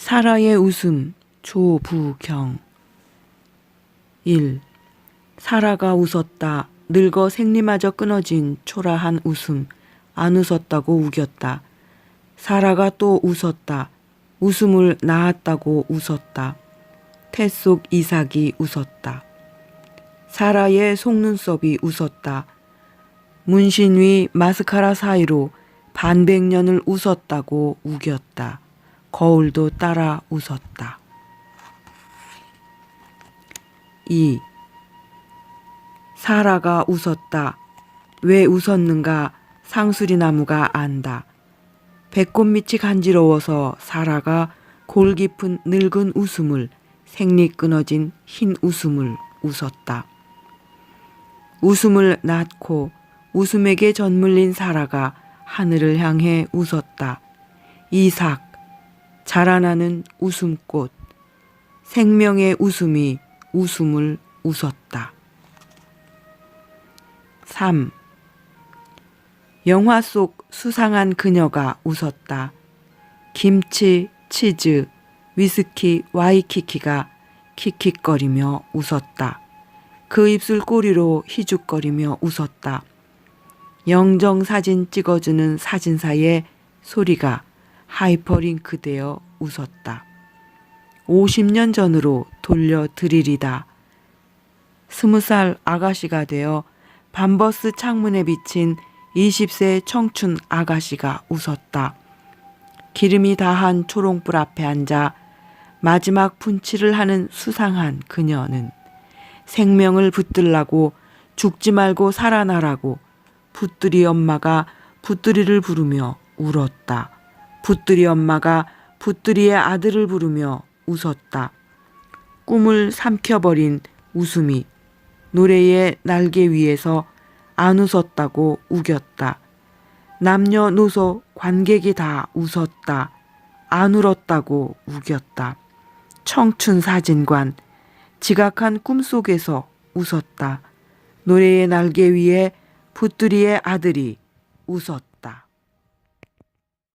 사라의 웃음 조부경 1. 사라가 웃었다. 늙어 생리마저 끊어진 초라한 웃음. 안 웃었다고 우겼다. 사라가 또 웃었다. 웃음을 낳았다고 웃었다. 태 속 이삭이 웃었다. 사라의 속눈썹이 웃었다. 문신 위 마스카라 사이로 반백년을 웃었다고 우겼다. 거울도 따라 웃었다. 2. 사라가 웃었다. 왜 웃었는가 상수리 나무가 안다. 배꼽밑이 간지러워서 사라가 골 깊은 늙은 웃음을 생리 끊어진 흰 웃음을 웃었다. 웃음을 낳고 웃음에게 전물린 사라가 하늘을 향해 웃었다. 이삭, 자라나는 웃음꽃, 생명의 웃음이 웃음을 웃었다. 3. 영화 속 수상한 그녀가 웃었다. 김치, 치즈, 위스키, 와이키키가 킥킥거리며 웃었다. 그 입술 꼬리로 희죽거리며 웃었다. 영정 사진 찍어주는 사진사의 소리가 하이퍼링크 되어 웃었다. 50년 전으로 돌려드리리다. 스무 살 아가씨가 되어 밤버스 창문에 비친 20세 청춘 아가씨가 웃었다. 기름이 다한 초롱불 앞에 앉아 마지막 분칠을 하는 수상한 그녀는 생명을 붙들라고 죽지 말고 살아나라고 붙들이 엄마가 붙들이를 부르며 울었다. 붙들이 엄마가 붙들이의 아들을 부르며 웃었다. 꿈을 삼켜버린 웃음이 노래의 날개 위에서 안 웃었다고 우겼다. 남녀노소 관객이 다 웃었다. 안 울었다고 우겼다. 청춘 사진관 지각한 꿈속에서 웃었다. 노래의 날개 위에 붙들이의 아들이 웃었다.